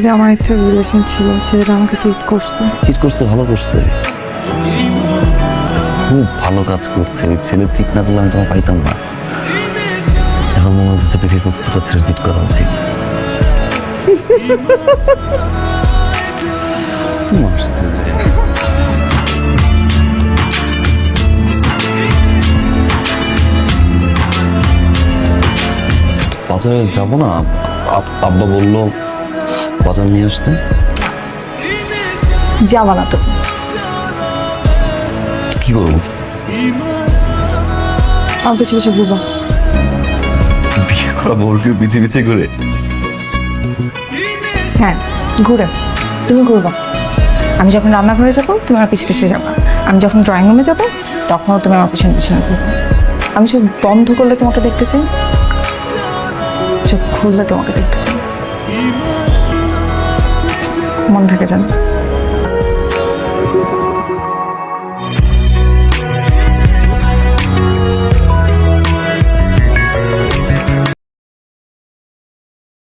Actually আমার একটা relation ছিল, ছেলেটা আমাকে চিট করছে। চিট করছে, ভালো করছে। খুব ভালো কাজ করছে। ওই ছেলে চিট না করলে আমি তোমার পাইতাম না। এখন মনে হচ্ছে পৃথিবীর প্রত্যেকটা ছেলে চিট করা উচিত। মারছে বাজারে যাব না? আব্বা বলল বাজার নিয়ে আসতে? যাবা না তো। কি করব? আমার পিছু পিছু ঘুরবা। বিয়ে করা পিছে পিছে করে হ্যাঁ ঘুরে। তুমি ঘুরবা। আমি যখন রান্নাঘরে যাব তুমি আমার পিছু পিছিয়ে যাবা। আমি যখন ড্রয়িং রুমে যাব তখনও তুমি আমার পিছনে পিছনে ঘুরবা। আমি চোখ বন্ধ করলে তোমাকে দেখতে চাই। চোখ খুললে তোমাকে দেখতে চাই। মন থেকে জানো